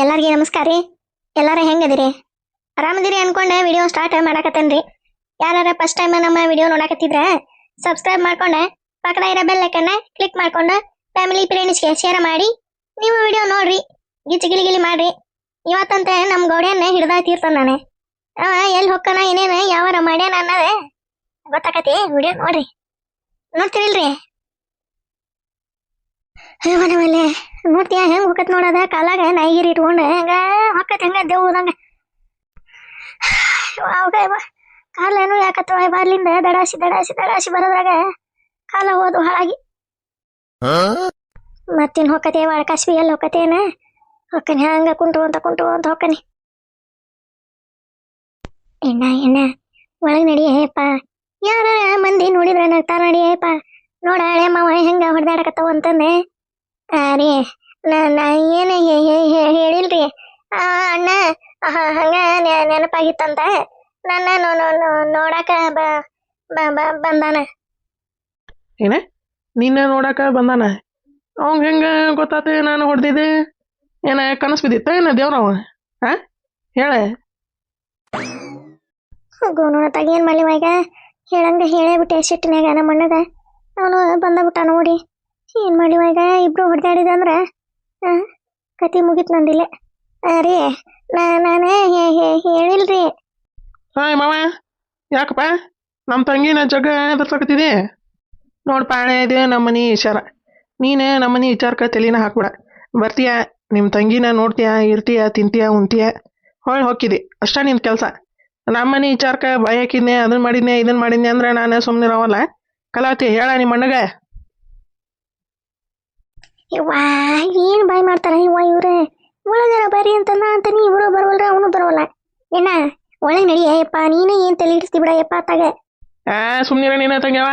ಎಲ್ಲರಿಗೂ ನಮಸ್ಕಾರ ರೀ. ಎಲ್ಲಾರ ಹೆಂಗದಿರಿ? ಆರಾಮದಿರಿ ಅನ್ಕೊಂಡೆ ವಿಡಿಯೋ ಸ್ಟಾರ್ಟ್ ಮಾಡಾಕತ್ತೇನ್ರಿ. ಯಾರ ಫಸ್ಟ್ ಟೈಮ್ ನಮ್ಮ ವಿಡಿಯೋ ನೋಡಾಕತ್ತಿದ್ರೆ ಸಬ್ಸ್ಕ್ರೈಬ್ ಮಾಡ್ಕೊಂಡೆ, ಪಕ್ಕದ ಇರೋ ಬೆಲ್ ಐಕನ್ನ ಕ್ಲಿಕ್ ಮಾಡ್ಕೊಂಡು ಫ್ಯಾಮಿಲಿ ಫ್ರೆಂಡ್ಸ್ಗೆ ಶೇರ್ ಮಾಡಿ, ನೀವು ವಿಡಿಯೋ ನೋಡ್ರಿ ಗಿಲಿ ಗಿಲಿ ಮಾಡ್ರಿ. ಇವತ್ತಂತೆ ನಮ್ಮ ಗೌಡ್ಯನ್ನ ಹಿಡ್ದ ತೀರ್ತಾನ ನಾನು. ಅವ ಎಲ್ಲಿ ಹೊಕ್ಕನ, ಏನೇನ, ಯಾವಾರ ಮಾಡ್ಯಾನ ಅನ್ನೋದೇ ಗೊತ್ತಾಕತಿ ವಿಡಿಯೋ ನೋಡ್ರಿ. ನೋಡ್ತಿರಿಲ್ರಿ? ಮನೆ ನೋಡ್ತೀಯ ಹೆಂಗ್ ಹೋಗತ್ ನೋಡದ ಕಾಲಾಗ ನಾಯಿಗಿರಿ ಇಟ್ಕೊಂಡು ಹೆಂಗ ಹೊಕ್ಕತ್ ಹೆಂಗ ದೇವ್ ಹೋದಂಗ ಅವಾಗ ಕಾಲೇನು ಯಾಕತ್ತ ಬರ್ಲಿಂದ ದಡಾಸಿ ದಡಾಸಿ ದಡಾಸಿ ಬರೋದ್ರಾಗ ಕಾಲ ಹೋದು ಹಾಳಾಗಿ. ಮತ್ತಿನ್ ಹೊಕ್ಕತೆ ಕಸ್ಬಿ ಎಲ್ಲಿ ಹೊಕ್ಕತೇನ ಹೊಕ್ಕನಿ ಹಂಗ ಕುಂಟು ಅಂತ ಕುಂಟು ಅಂತ ಹೊಕ್ಕನಿ ಎಣ್ಣ ಎಣ್ಣ ಒಳಗ್ ನಡಿಯಪ್ಪ ಯಾರ ಮಂದಿ ನೋಡಿದ್ರ ನಗ್ತಾರ ನಡಿಯೇಪ್ಪ ನೋಡ ಹಳೆ ಮಾವ ಹೆಂಗ ಹೊಡೆದಾಡಕತ್ತವ ಅಂತಂದೆ. ರೀ ನಾ ಏನು ಹೇಳಿಲ್ರಿ. ಅಣ್ಣ ಹಂಗ ನೆನಪಾಗಿತ್ತಂತ. ನನ್ನ ನೋಡಾಕ ಬ ಬ- ಬ- ಬಂದಾನ. ಏನ? ನಿನ್ನ ನೋಡಕ ಬಂದಾನ? ಅವಂಗ ಹೆಂಗ ಗೊತ್ತಾತ ನಾನು ಹೊಡೆದಿದ್ದೆ? ಏನ ಕನಸು ಬಿದ್ದಿತ್ತ? ಏನ ದೇವ್ರವ ಹಾ? ಹೇಳ. ಗೋನೋಣತಾಗ ಏನ್ ಮಾಡ್ಲಿವ ಈಗ ಹೇಳಂಗ ಹೇಳೇ ಬಿಟ್ಟೆ ಸಿಟ್ಟಿನಾಗ ನಮ್ಮ ಅಣ್ಣಗ. ಅವನು ಬಂದ ಬಿಟ್ಟ ನೋಡಿ. ಏನ್ ಮಾಡಿ ಈಗ ಇಬ್ರು ಹೊಡೆದಾಡಿದ ಅಂದ್ರ ಆ, ಕತಿ ಮುಗಿತ್ ನಂದಿಲ್ಲ ರೀ ನಾನೇ ಹೇಳಿಲ್ರಿ. ಹಾಯ್ ಮಾವ ಯಾಕಪ್ಪ? ನಮ್ಮ ತಂಗಿನ ಜಗ ಎದುರ್ಸಕತ್ತಿದೆ? ನೋಡ್ಪ ಹಣೆ ಇದೆ ನಮ್ಮ ಮನಿ ವಿಚಾರ. ನೀನು ನಮ್ಮ ಮನಿ ವಿಚಾರಕ್ಕೆ ತಲೆನ ಹಾಕ್ಬಿಡ. ಬರ್ತೀಯ? ನಿಮ್ಮ ತಂಗಿನ ನೋಡ್ತೀಯ ಇರ್ತೀಯ ತಿಂತೀಯ ಉಣ್ತೀಯ? ಹೊಳ್ ಹೊಕ್ಕಿದೆ ಅಷ್ಟೇ ನಿನ್ನ ಕೆಲಸ. ನಮ್ಮ ಮನಿ ವಿಚಾರಕ್ಕೆ ಭಯ ಹಾಕಿದ್ನೆ ಅದನ್ನ ಮಾಡಿದ್ನೆ ಇದನ್ನ ಮಾಡಿದ್ನೆ ಅಂದ್ರೆ ನಾನು ಸುಮ್ಮನೆ ರಾವಲ್ಲ ಕಲಾವತಿ ಹೇಳ ನಿಮ್ಮ ಅಣ್ಣಗ. ಯವ್ವಾ ಏನ್ ಬಾಯ್ ಮಾಡ್ತಾರ ಇವ್ವ ಇವ್ರೆ ಒಳಗರ ಬರ್ರಿ ಅಂತಂದ ಅಂತಾನೆ ಇವ್ರು ಬರವಲ್ರ ಅವನು ಬರವಲ್ಲ ಏನ ಒಳಗ್ ನಡಿಯಪ್ಪ ನೀನೇ ಏನ್ ತಲೆ ಇಡಿಸ್ತಿ ಬಿಡಯಪ್ಪ ಅತ್ತಾಗ ಆ ಸುಮ್ಮನಿರ ನೀನ ತಂಗ್ಯವ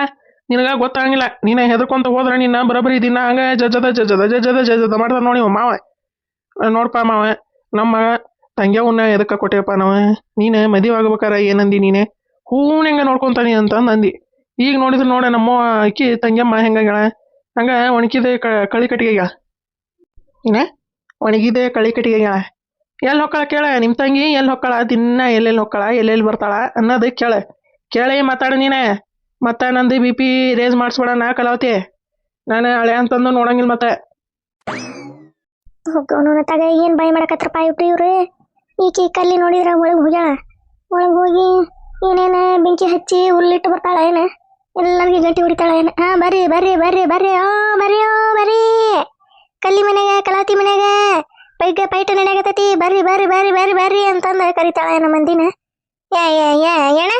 ನಿನಗ ಗೊತ್ತಾಗಂಗಿಲ್ಲ ನೀನ ಹೆದರ್ಕೊಂತ ಹೋದ್ರ ನಿನ್ನ ಬರಬರಿ ದಿನ ಹಂಗ ಜಜ್ಜದ ಜಜ್ಜದ ಜಜ್ಜದ ಜಜ್ಜದ ಮಾಡ್ತಾನ ನೋಡಿ ಇವ ಮಾವ ಆ, ನೋಡ್ಪ ಮಾವ ನಮ್ಮ ತಂಗ್ಯವನ್ನ ಎದಕ್ಕ ಕೊಟ್ಟೆಪ್ಪ ನಾವ ನೀನು ಮದುವೆ ಆಗ್ಬೇಕಾರ ಏನಂದಿ ನೀನೆ ಹೂನ್ ಹೆಂಗ ನೋಡ್ಕೊಂತಾನಿ ಅಂತ ಅಂದಿ ಈಗ ನೋಡಿದ್ರೆ ನೋಡ ನಮ್ಮ ಅಕ್ಕಿ ತಂಗ್ಯಮ್ಮ ಹೆಂಗಾಗ್ಯಾಳ ಹಂಗ ಒಣಗಿದ ಕಳಿ ಕಟ್ಟಿಗೆಗ ಏನ? ಒಣಗಿದೆ ಕಳಿ ಕಟ್ಟಿಗೆಗ ಎಲ್ಲಿ ಹೊಕ್ಕಳ ಕೇಳ? ನಿಮ್ಮ ತಂಗಿ ಎಲ್ಲಿ ಹೊಕ್ಕಳ? ದಿನ ಎಲ್ಲೆಲ್ಲಿ ಹೊಕ್ಕಳ? ಎಲ್ಲೆಲ್ಲಿ ಬರ್ತಾಳ? ಅನ್ನೋದು ಕೇಳ. ಕೇಳಿ ಮಾತಾಡ ನೀನೆ. ಮತ್ತ ನಂದು ಬಿ ಪಿ ರೇಸ್ ಮಾಡಿಸ್ಬೇಡ ನಾ ಕಲಾವತಿ. ನಾನು ಹಳೆ ಅಂತಂದು ನೋಡಂಗಿಲ್ಲ ಮತ್ತೆ. ಏನ್ ಬಾಯ್ ಮಾಡಕತ್ರಪ್ಪ ಇಬ್ರು ಇವ್ರು? ಈಕಿ ಕಲ್ಲಿ ನೋಡಿದ್ರ ಒಳಗ್ ಹೋಗ್ಯಾಳ. ಒಳಗ್ ಹೋಗಿ ಏನೇನ ಬೆಂಕಿ ಹಚ್ಚಿ ಹುಲ್ಲಿಟ್ಟು ಬರ್ತಾಳ ಏನ? ಎಲ್ಲರಿಗೂ ಗಟ್ಟಿ ಹೊಡಿತಾಳೆ ಏನ ಹಾ, ಬರ್ರಿ ಬರ್ರಿ ಬರ್ರಿ ಬರ್ರಿ. ಹಾ, ಬರ್ರಿ ಆ ಬರ್ರಿ. ಕಲ್ಲಿ ಮನೆಗೆ, ಕಲಾತಿ ಮನೆಗೆ. ಪೈಟ ಪೈಟ ನಡೆಯಕತ್ತೈತಿ ಬರ್ರಿ ಬರ್ರಿ ಬರ್ರಿ ಬರ್ರಿ ಬರ್ರಿ ಅಂತಂದು ಕರಿತಾಳೆ ನಮ್ಮ ಮಂದಿನ. ಯಾ ಯಾ ಯಾ ಏನ?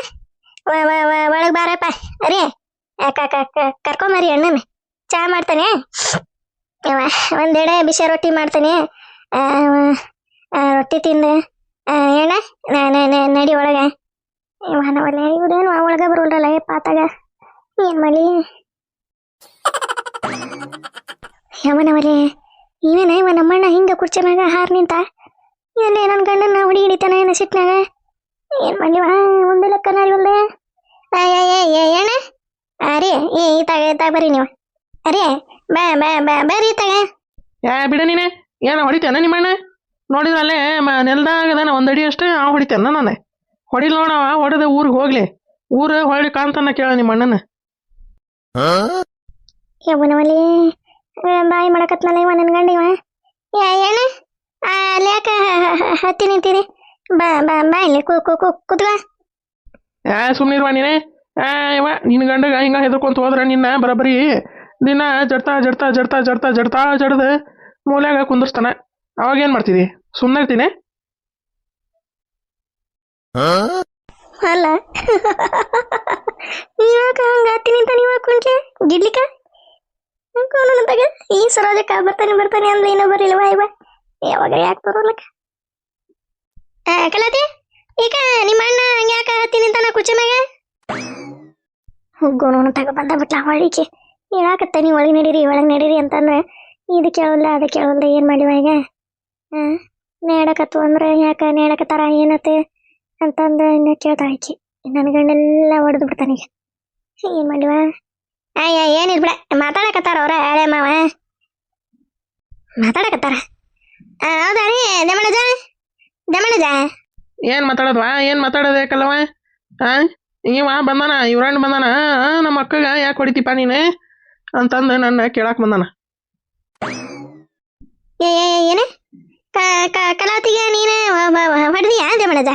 ಒಳಗೆ ಬಾರಪ್ಪ. ಅರೇ ಕರ್ಕೊಂಬರಿ ಅಣ್ಣನ. ಚಹಾ ಮಾಡ್ತಾನೆ. ಒಂದೆಡೆ ಬಿಸಿ ರೊಟ್ಟಿ ಮಾಡ್ತಾನೆ. ರೊಟ್ಟಿ ತಿಂದು. ಏಣ ನಡಿ ಒಳಗ. ಒಳಗ ಬರೋಲ್ರಲ್ಲ ಯಪ್ಪ ಆತಾಗ ಏನ್ ಮಾಡಲಿ? ಯಮನವರೇ ಇವೇನ ಇವ ನಮ್ಮಣ್ಣ ಹಿಂಗ ಕುರ್ಚಿ ಮ್ಯಾಗ ಹಾರ್ ನಿಂತ? ಏನೇ ನನ್ನ ಗಂಡನ ಹೊಡಿ ಹಿಡಿತಾನ ಏನ ಸಿಟ್ನಾಗ ಏನ್ ಮಾಡ್ಲಿವ ಒಂದು ಲೆಕ್ಕ ಒಂದೇ? ಏನ? ಅರೇ ಏ ಈತಾಗ ಈತಾಗ ಬರ್ರಿ ನೀವು. ಅರೇ ಬಾ ಬಾ ಬಾ ಬರ್ರಿ ಈತಾಗ ಯಾ ಬಿಡ ನೀನೆ, ಏನ ಹೊಡಿತೇನ ನಿಮ್ಮಣ್ಣ? ನೋಡಿದ್ರೆ ಅಲ್ಲೇ ಒಂದಡಿ ನೆಲ್ದಾಗ ಅದಾನ, ಒಂದು ಅಷ್ಟೇ ಆ ಹೊಡಿತೇನ ನಾನು. ಹೊಡಿಲ್ ನೋಡವ, ಹೊಡೆದ ಊರಿಗೆ ಹೋಗ್ಲಿ. ಊರು ಹೊಳ್ಳಿ ಕಾಣ್ತಾನ ಕೇಳ ನಿಮ್ಮ ಅಣ್ಣನ ಯವ್ವನವಲ್ಲಿ ಬಾಯಿ ಮಾಡಕತ್ನಲ್ಲ ಇವ ನನ್ನ ಗಂಡ ಇವ. ಯಾ ಏನ ಅಲ್ಲಿ ಯಾಕೆ ಹತ್ತಿ ನಿಂತೀರಿ ಬಾ ಬಾ ಬಾ ಇಲ್ಲಿ ಕು ಕು ಕು ಕುತ್ಕ. ಯಾ ಸುಮ್ಮನಿರ್ವ ನೀನೆ. ಆ ಇವ ನಿನ್ನ ಗಂಡಗ ಹಿಂಗ ಹೆದರ್ಕೊಂತ ಹೋದ್ರ ನಿನ್ನ ಬರಬರಿ. ದಿನ ಜಡ್ತಾ ಜಡ್ತಾ ಜಡ್ತಾ ಜಡ್ತಾ ಜಡ್ತಾ ಜಡ್ದ ಮೂಲ್ಯಾಗ ಕುಂದಿರ್ತಾನ ಅವಾಗ ಏನು ಮಾಡ್ತಿದಿ? ಸುಮ್ಮನೆ ಇರ್ತೀನಿ? ಅಲ್ಲ? ಇವಾಗ ಹಂಗ ಹತ್ತಿ ಅಂತ ನೀವ ಕುಂಚೆ ಗಿಡ್ಲಿಕ ತಗ ಈ ಸರೋಜಕ್ಕ ಬರ್ತಾನೆ ಬರ್ತಾನೆ ಅಂದ್ರೆ ಏನೋ ಬಾಯ್ ಇವ? ಯಾವಾಗ ಯಾಕೆ ಬರೋಲಕ್ಕ ಕಲಾತಿ ಈಗ ನಿಮ್ಮ ಅಣ್ಣ ಹಂಗ್ಯಾಕ ಹತ್ತಿ ನಿಂತಾನ ಕುಚ್ಚ ಮ್ಯಾಗ ಹೋಗೋಣ ತಗ ಬಂದ ಬಿಟ್ಲ ಹೊಳಿಕೆ ನೀವು ಒಳಗೆ ನಡೀರಿ ಒಳಗೆ ನಡೀರಿ ಅಂತಂದ್ರೆ ಇದು ಕೇಳಲ್ಲ ಅದು ಕೇಳಲ್ಲ ಏನು ಮಾಡಿವ ಈಗ? ಹಾಂ ನೇಡಕತ್ತು ಅಂದ್ರೆ ಯಾಕೆ ನೇಡಕತ್ತಾರ, ಏನತ್ತೆ? ಅಂತಂದು ಕೇಳ್ತಾ ಆಕಿ ನನ್ನ ಗಂಡೆಲ್ಲ ಹೊಡೆದು ಬಿಡ್ತಾನೆ ಈಗ. ಏನು ಮಾಡಿವ ಅಯ್ಯ ಏನಿಲ್ಲ ಬಿಡ ಮಾತಾಡಕತ್ತಾರ ಅವ್ರ. ಹಳೆ ಮಾವ. ಮಾತಾಡಕತ್ತಾರ? ಆ, ಹೌದಾ ರೀ ದಮಣಜ? ದಮಣಜ? ಏನು ಮಾತಾಡೋದ್ವಾ ಏನು ಮಾತಾಡೋದೇಕಲ್ಲವ ಹಾಂ ಇವ ಬಂದಾನ ಇವ್ರಣ್ಣ ಬಂದಾನ. ನಮ್ಮ ಅಕ್ಕಗ ಯಾಕೆ ಹೊಡಿತೀಪ ನೀನು? ಅಂತಂದು ನನ್ನ ಕೇಳಕ್ಕೆ ಬಂದಾನ. ಏ ಏನ? ಕಲಾವತಿಗೆ ನೀನು ಹೊಡೆದಿಯಾ ದಮಣಜ?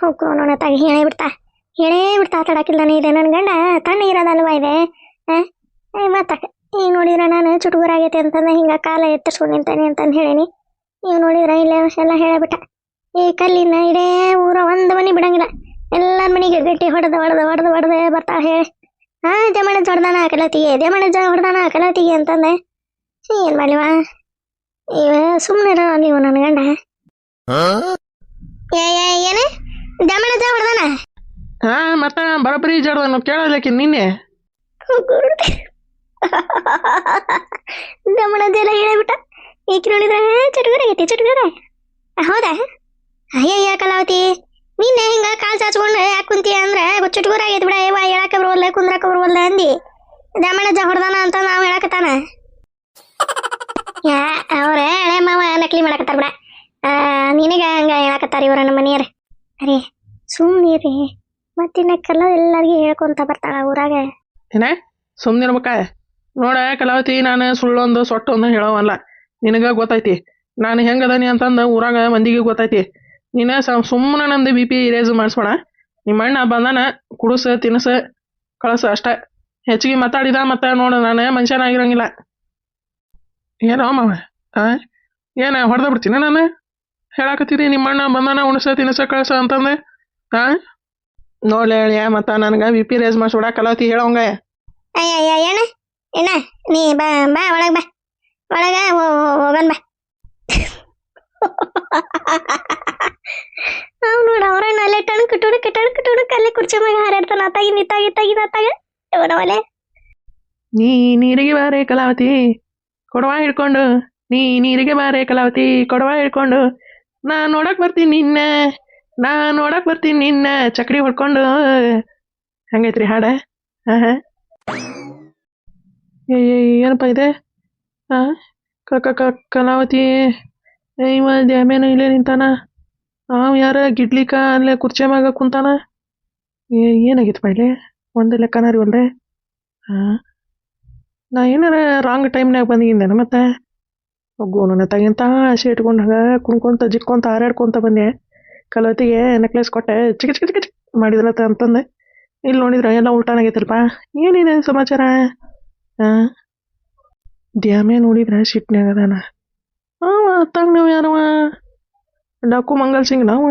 ಹೋಗು ನೋಡ ತಾಗಿ ಹೇಳೇ ಬಿಡ್ತಾ. ಹೇಳೇ ಬಿಡ್ತಾ ಆಟಾಡಕ್ಕಿಲ್ಲ ಇದೆ ನನ್ನ ಗಂಡ. ತಣ್ಣ ಇರೋದಲ್ವಾ ಇದೆ ಮತ್ತ? ಈಗ ನೋಡಿದ್ರೆ ನಾನು ಚುಟುಗುರಾಗೈತೆ ಅಂತಂದ ಹಿಂಗ ಕಾಲ ಎತ್ತರ್ಸ್ಕೊಂಡು ನಿಂತಾನೆ ಅಂತಂದು ಹೇಳೀನಿ. ಈಗ ನೋಡಿದ್ರೆ ಇಲ್ಲೇ ಎಲ್ಲ ಹೇಳಬಿಟ್ಟ. ಈ ಕಲ್ಲಿನ ಇಡೇ ಊರ ಒಂದು ಮನೆ ಬಿಡಂಗಿಲ್ಲ. ಎಲ್ಲ ಮನೆಗೆ ಗಟ್ಟಿ ಹೊಡೆದ ಹೊಡೆದ ಹೊಡೆದ ಹೊಡೆದ ಬರ್ತಾ ಹೇಳಿ. ಹಾ ಜಮಣಜ ಹೊಡ್ದಾನ ಕಲಾತಿಗೆ, ಜಮಣಜ ಹೊಡ್ದಾನ ಕಲಾತಿಗೆ ಅಂತಂದೆ. ಏನ್ ಮಾಡ್ಲಿವಾ? ಇವ ಸುಮ್ಮನೆ ನೀವು ನನ್ನ ಗಂಡ. ಹಾಂ ಮತ್ತೆ ಬರೋಬ್ಬರಿ ಜಡ್ದನು ಕೇಳೋದಕ್ಕೆ ನಿನ್ನೆ. ದಮಣಜ ಹೇಳಿಬಿಟ್ಟ. ಏಕೆ ನೋಡಿದ್ರೆ ಚಟುಗರ ಐತಿ ಚಟುಗರ ಹೌದಾ? ಅಯ್ಯಯ್ಯ, ಕಲಾವತಿ, ನಿನ್ನೆ ಹಿಂಗ ಕಾಲ್ ಚಾಚ್ಕೊಂಡು ಯಾಕೆ ಕುಂತಿ ಅಂದ್ರೆ ಚುಟುಗುರ ಆಗೈತಿ ಬಿಡ ಏವ ಹೇಳಕ್ಕೆ ಬರುವಲ್ಲ, ಕುಂದ್ರಕ್ಕೆ ಬರುವಲ್ಲ, ಅಂದಿ. ದಮಣಜ ಹೊಡ್ದಾನ ಅಂತ ನಾವು ಹೇಳಕತ್ತಾನ. ಯಾ, ಅವ್ರ, ಹಳೆ ಮಾವ ನಕಲಿ ಮಾಡಕತ್ತಾರ ಬಿಡ. ನಿನಗ ಹಂಗ ಹೇಳಕತ್ತಾರ ಇವ್ರ ನಮ್ಮ ಮನೆಯವ್ರ ಅರೇ ಸುಮ್ಮನಿರಿ ಮತ್ತಿನ್ನ ಕಲ್ಲ ಎಲ್ಲರಿಗೂ ಹೇಳ್ಕೊಂತ ಬರ್ತಾಳ ಊರಾಗ. ಏನ? ಸುಮ್ಮನೆ ನೋಡ ಕಲಾವತಿ, ನಾನು ಸುಳ್ಳೊಂದು ಸೊಟ್ಟೊಂದು ಹೇಳೋವಲ್ಲ. ನಿನಗ ಗೊತ್ತೈತಿ. ನಾನು ಹೆಂಗದಾನಿ ಅಂತಂದು ಊರಾಗ ಮಂದಿಗೆ ಗೊತ್ತೈತಿ. ನೀನು ಸುಮ್ಮನೆ ನಂದು ಬಿ ಪಿ ಇರೇಜ್ ಮಾಡಿಸ್ಬೇಡ. ನಿಮ್ಮ ಅಣ್ಣ ಬಂದಾನ, ಕುಡಿಸ, ತಿನ್ಸ, ಕಳಸ ಅಷ್ಟ. ಹೆಚ್ಚಿಗೆ ಮಾತಾಡಿದ ಮತ್ತೆ ನೋಡು, ನಾನು ಮನುಷ್ಯನಾಗಿರಂಗಿಲ್ಲ ಏನೋ ಮಾವ? ಆ? ಏನ ಹೊಡೆದ ಬಿಡ್ತೀನಿ ನಾನು? ಹೇಳಾಕತ್ತೀರಿ, ನಿಮ್ಮ ಅಣ್ಣ ಬಂದಾನ, ಉಣಸ, ತಿನ್ಸ, ಕಳಸ ಅಂತಂದೆ? ಹಾ ನೋಡ್ಲಿ ಹೇಳಿಯ ಮತ್ತ ನನಗೆ ಬಿ ಪಿ ರೇಸ್ ಮಾಡಿಸ್ಬೇಡ ಕಲಾವತಿ ಹೇಳೋಂಗ ಅಯ್ಯ ಅಯ್ಯ ಏನ? ಏನ? ನೀ ಬಾ ಬಾ ಒಳಗೆ ಬಾ. ಒಳಗ ಹೋಗನ್ ಬಾ. ಅವ್ ನೋಡ ಅವ್ರಣ್ಣ ಅಲ್ಲೇ ಟಣಕ್ ಟುಣಕ್ ಟಣಕ್ ಟುಣಕ್ ಅಲ್ಲೇ ಕುರ್ಚಿ ಮ್ಯಾಗ ಹಾರಾಡ್ತಾನ. ಅತ್ತಾಗಿ ನಿತ್ತಾಗಿ ತಾಗಿ ನತ್ತಾಗ ಅವನವಲೆ ನೀ ನೀರಿಗೆ ಬಾರೆ ಕಲಾವತಿ ಕೊಡವ ಹಿಡ್ಕೊಂಡು. ನೀ ನೀರಿಗೆ ಬಾರೆ ಕಲಾವತಿ ಕೊಡವ ಹಿಡ್ಕೊಂಡು. ನಾ ನೋಡಕ್ ಬರ್ತೀನಿ ನಿನ್ನ. ನಾ ನೋಡಕ್ ಬರ್ತೀನಿ ನಿನ್ನ ಚಕ್ರಿ ಹೊಡ್ಕೊಂಡು. ಹಂಗೈತ್ರಿ ಹಾಡ? ಏನಪ್ಪ ಇದೆ? ಹಾ ಕ ಕಲಾವತಿ. ಇವ ದ್ಯಾಮೇನು ಇಲ್ಲೇ ನಿಂತಾನ? ಅವ ಯಾರ ಗಿಡ್ಲಿಕ ಅಲ್ಲೇ ಕುರ್ಚಿ ಮ್ಯಾಗ ಕುಂತಾನ? ಏನಾಗಿತ್ತು ಪೈಲೆ ಒಂದು ಲೆಕ್ಕನಾರಿ ಒಲ್ರೆ ಹಾ ನಾ ಏನಾರ ರಾಂಗ್ ಟೈಮ್ನಾಗ ಬಂದಿದ್ದೇನೆ ಮತ್ತೆ? ಒಗ್ಗು ನನ್ನ ತಗಿಂತ ಆಸೆ ಇಟ್ಕೊಂಡು ಹಂಗ ಕುಣ್ಕೊಂತ, ಜಿಕ್ಕೊಂತ, ಹಾರಾಡ್ಕೊಂತ ಬಂದೆ. ಕಲವತಿಗೆ ನೆಕ್ಲೆಸ್ ಕೊಟ್ಟೆ. ಚಿಕ್ಕ ಚಿಕ್ಕ ಚಿಕ್ಕ ಅಂತಂದೆ. ಇಲ್ಲಿ ನೋಡಿದ್ರೆ ಎಲ್ಲ ಉಲ್ಟಾನಾಗೈತಲ್ಪ? ಏನಿದೆ ಸಮಾಚಾರ? ಹಾಂ ದ್ಯಾಮೆ ನೋಡಿದ್ರೆ ಸಿಟ್ನ್ಯಾಗ ಅದಾನ ಅವ ಅತ್ತಾಗ ನೀವು ಯಾರವ ಡಾಕು ಮಂಗಲ್ ಸಿಂಗ್ ನಾವ